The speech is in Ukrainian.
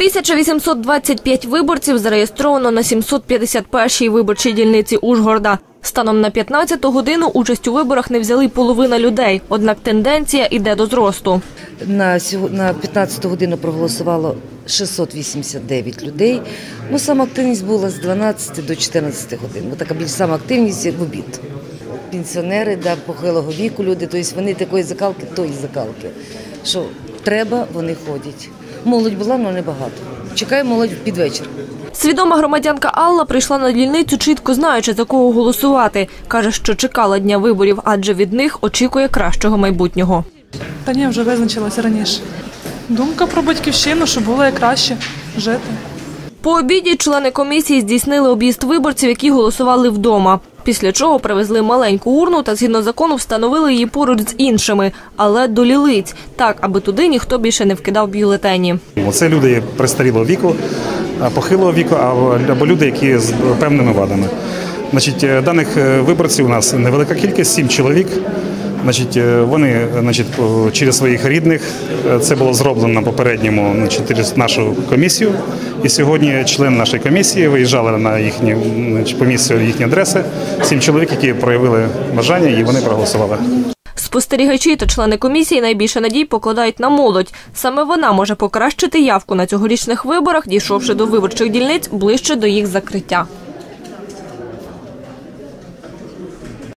1825 виборців зареєстровано на 751-й виборчій дільниці Ужгорода. Станом на 15-ту годину участь у виборах не взяли половина людей, однак тенденція йде до зросту. На, сього- на 15 годину проголосувало 689 людей. Ну, сама активність була з 12 до 14 годин. Ну, така більш сама активність в обід. Пенсіонери, да, похилого віку люди, тобто вони такої закалки, тої закалки. Що треба, вони ходять. Молодь була, але небагато. Чекає молодь під вечір. Свідома громадянка Алла прийшла на дільницю, чітко знаючи, за кого голосувати. Каже, що чекала дня виборів, адже від них очікує кращого майбутнього. Та ні, вже визначилася раніше. Думка про батьківщину, щоб було як краще жити. По обіді члени комісії здійснили об'їзд виборців, які голосували вдома. Після чого привезли маленьку урну та згідно закону встановили її поруч з іншими, але до лілиць, так аби туди ніхто більше не вкидав бюлетені. Це люди престарілого віку, похилого віку або люди, які з певними вадами. Значить, е, даних е, виборців у нас невелика кількість, сім чоловік. Значить, е, вони значить, через своїх рідних е, це було зроблено попередньому значить, через нашу комісію. І сьогодні член нашої комісії виїжджали на їхні значить, по місцю їхні адреси. Сім чоловік, які проявили бажання, і вони проголосували. Спостерігачі та члени комісії найбільше надій покладають на молодь. Саме вона може покращити явку на цьогорічних виборах, дійшовши до виборчих дільниць ближче до їх закриття.